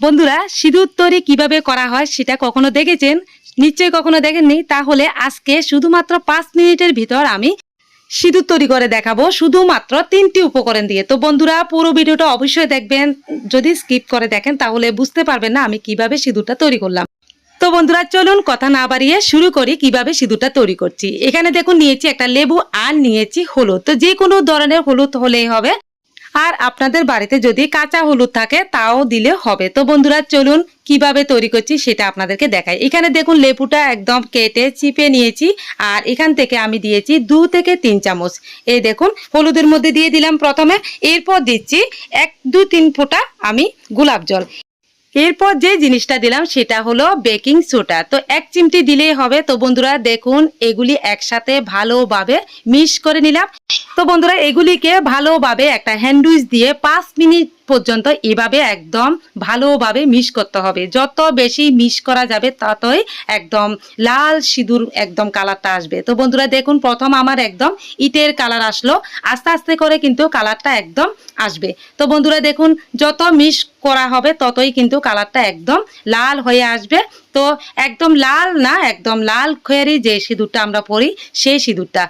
বন্ধুরা, সিঁদুর তৈরি কীভাবে করা হয় সেটা কখনো দেখেছেন? নিশ্চয়ই কখনো দেখেননি? তাহলে আজকে শুধুমাত্র পাঁচ মিনিটের ভিতর আমি সিঁদুর তৈরি করে দেখাবো শুধুমাত্র তিনটি উপকরণ দিয়ে। তো বন্ধুরা, পুরো ভিডিওটা অবশ্যই দেখবেন। যদি স্কিপ করে দেখেন, তাহলে বুঝতে পারবেন না আমি কীভাবে সিঁদুরটা তৈরি করলাম। তো বন্ধুরা, চলুন কথা না বাড়িয়ে শুরু করি কীভাবে সিঁদুরটা তৈরি করছি। এখানে দেখুন, নিয়েছি একটা লেবু আর নিয়েছি হলুদ। তো যে কোনো ধরনের হলুদ হলেই হবে। আর আপনাদের বাড়িতে যদি কাঁচা হলুদ থাকে, তাও দিলে হবে। তো বন্ধুরা, চলুন কীভাবে তৈরি করছি সেটা আপনাদেরকে দেখাই। এখানে দেখুন, লেবুটা একদম কেটে চিপে নিয়েছি, আর এখান থেকে আমি দিয়েছি দু থেকে তিন চামচ। এই দেখুন, হলুদের মধ্যে দিয়ে দিলাম প্রথমে। এরপর দিচ্ছি এক দু তিন ফোঁটা আমি গোলাপ জল। এরপর যে জিনিসটা দিলাম সেটা হলো বেকিং সোডা। তো এক চিমটি দিলেই হবে। তো বন্ধুরা, দেখুন, এগুলি একসাথে ভালোভাবে মিশ করে নিলাম। তো বন্ধুরা, এগুলিকে ভালোভাবে একটা হ্যান্ডউইচ দিয়ে পাঁচ মিনিট পর্যন্ত এভাবে একদম ভালোভাবে মিক্স করতে হবে। যত বেশি মিক্স করা যাবে, ততই একদম লাল সিঁদুর একদম কালারটা আসবে। তো বন্ধুরা, দেখুন, প্রথম আমার একদম ইটের কালার আসলো। আস্তে আস্তে করে কিন্তু কালারটা একদম আসবে। তো বন্ধুরা, দেখুন, যত মিক্স করা হবে, ততই কিন্তু কালারটা একদম লাল হয়ে আসবে। তো একদম লাল না, একদম লাল খয়েরি যে সিঁদুরটা আমরা পরি, সেই সিঁদুরটা।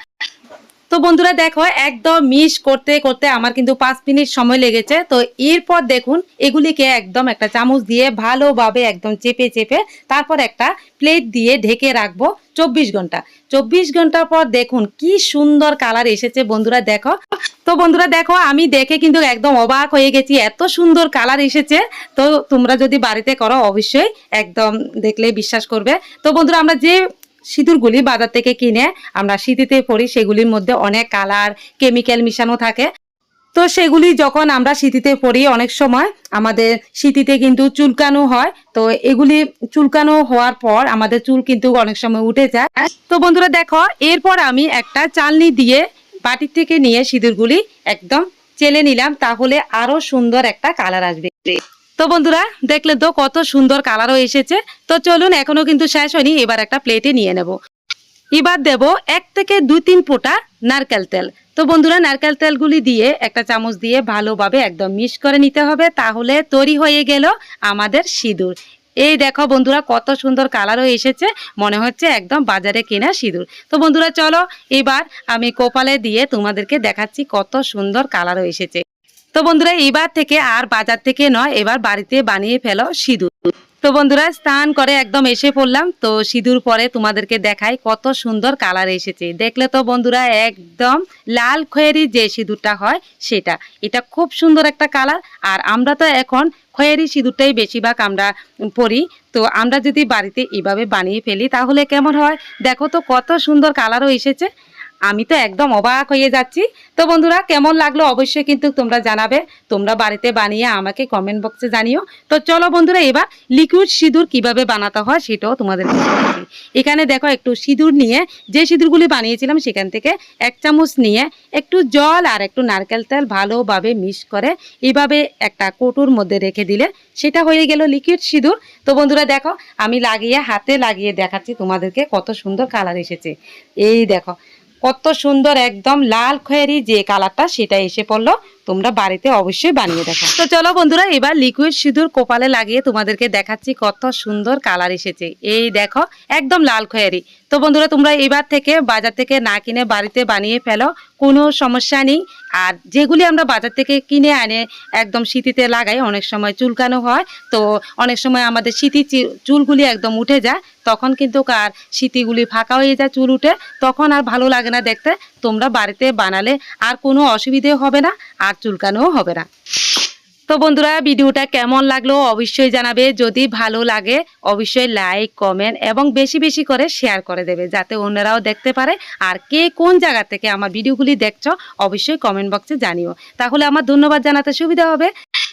তো বন্ধুরা দেখো, একদম মিস করতে করতে আমার কিন্তু পাঁচ মিনিট সময় লেগেছে। তো এরপর দেখুন, এগুলিকে একদম একটা চামচ দিয়ে ভালোভাবে একদম চেপে চেপে তারপর একটা প্লেট দিয়ে ঢেকে রাখব চব্বিশ ঘণ্টা। চব্বিশ ঘণ্টা পর দেখুন, কি সুন্দর কালার এসেছে বন্ধুরা দেখো। তো বন্ধুরা দেখো, আমি দেখে কিন্তু একদম অবাক হয়ে গেছি, এত সুন্দর কালার এসেছে। তো তোমরা যদি বাড়িতে করো, অবশ্যই একদম দেখলে বিশ্বাস করবে। তো বন্ধুরা, আমরা যে সিঁদুরগুলি বাজার থেকে কিনে আমরা শীতিতে পড়ি সেগুলির মধ্যে অনেক কালার, কেমিক্যাল মিশানো থাকে। তো সেগুলি যখন আমরা শীতিতে পড়ি অনেক সময় আমাদের শীতিতে কিন্তু চুলকানো হয়। তো এগুলি চুলকানো হওয়ার পর আমাদের চুল কিন্তু অনেক সময় উঠে যায়। তো বন্ধুরা দেখো, এরপর আমি একটা চালনি দিয়ে বাটির থেকে নিয়ে সিঁদুরগুলি একদম চেলে নিলাম, তাহলে আরও সুন্দর একটা কালার আসবে। তো বন্ধুরা, দেখলে তো কত সুন্দর কালারও এসেছে। তো চলুন, এখনও কিন্তু শেষ হয়নি, এবার একটা প্লেটে নিয়ে নেব। এবার দেব এক থেকে দুই তিন ফোঁটা নারকেল তেল। তো বন্ধুরা, নারকেল তেলগুলি দিয়ে একটা চামচ দিয়ে ভালোভাবে একদম মিক্স করে নিতে হবে, তাহলে তৈরি হয়ে গেল আমাদের সিঁদুর। এই দেখো বন্ধুরা, কত সুন্দর কালারও এসেছে, মনে হচ্ছে একদম বাজারে কেনা সিঁদুর। তো বন্ধুরা, চলো এবার আমি কপালে দিয়ে তোমাদেরকে দেখাচ্ছি কত সুন্দর কালারও এসেছে। তো বন্ধুরা এবার থেকে আর বাজার থেকে নয়, এবার বাড়িতে বানিয়ে ফেলো সিঁদুর। তো বন্ধুরা, স্নান করে একদম এসে পড়লাম। তো সিঁদুর পরে তোমাদেরকে দেখাই কত সুন্দর কালার এসেছে। দেখলে তো বন্ধুরা, একদম লাল খয়েরি যে সিঁদুরটা হয় সেটা। এটা খুব সুন্দর একটা কালার। আর আমরা তো এখন খয়েরি সিঁদুরটাই বেশিরভাগ আমরা পরি। তো আমরা যদি বাড়িতে এভাবে বানিয়ে ফেলি, তাহলে কেমন হয়? দেখো তো কত সুন্দর কালারও এসেছে। আমি তো একদম অবাক হয়ে যাচ্ছি। তো বন্ধুরা, কেমন লাগল অবশ্যই কিন্তু তোমরা জানাবে। তোমরা বাড়িতে বানিয়ে আমাকে কমেন্ট বক্সে জানিও। তো চলো বন্ধুরা, এবার লিকুইড সিঁদুর কীভাবে বানাতে হয় সেটাও তোমাদের এখানে দেখো একটু সিঁদুর নিয়ে, যে সিঁদুরগুলি বানিয়েছিলাম সেখান থেকে এক চামচ নিয়ে একটু জল আর একটু নারকেল তেল ভালোভাবে মিক্স করে এইভাবে একটা কৌটোর মধ্যে রেখে দিলে সেটা হয়ে গেল লিকুইড সিঁদুর। তো বন্ধুরা দেখো, আমি লাগিয়ে, হাতে লাগিয়ে দেখাচ্ছি তোমাদেরকে কত সুন্দর কালার এসেছে। এই দেখো কত সুন্দর একদম লাল খয়েরি যে কালারটা সেটা এসে পড়ল। তোমরা বাড়িতে অবশ্যই বানিয়ে দেখো। তো চলো বন্ধুরা, এবার লিকুইড সিঁদুর কপালে লাগিয়ে তোমাদেরকে দেখাচ্ছি কত সুন্দর কালার এসেছে। এই দেখো, একদম লাল খয়েরি। তো বন্ধুরা, তোমরা এবার থেকে বাজার থেকে না কিনে বাড়িতে বানিয়ে ফেলো, কোনো সমস্যা নেই। আর যেগুলি আমরা বাজার থেকে কিনে আনে একদম শীতিতে লাগাই, অনেক সময় চুলকানো হয়, তো অনেক সময় আমাদের শীতি চুলগুলি একদম উঠে যায়, তখন কিন্তু আর শীতিগুলি ফাঁকা হয়ে যায় চুল উঠে, তখন আর ভালো লাগে না দেখতে। তোমরা বাড়িতে বানালে আর কোনো অসুবিধে হবে না, আর চুলকানোও হবে না। তো বন্ধুরা, ভিডিওটা কেমন লাগল অবশ্যই জানাবে। যদি ভালো লাগে, অবশ্যই লাইক কমেন্ট এবং বেশি বেশি করে শেয়ার করে দেবে, যাতে অন্যরাও দেখতে পারে। আর কে কোন জায়গা থেকে আমার ভিডিওগুলি দেখছ, অবশ্যই কমেন্ট বক্সে জানিও। তাহলে আমার ধন্যবাদ জানাতে সুবিধা হবে।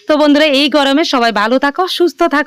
তো বন্ধুরা, এই গরমে সবাই ভালো থাকো, সুস্থ থাকো।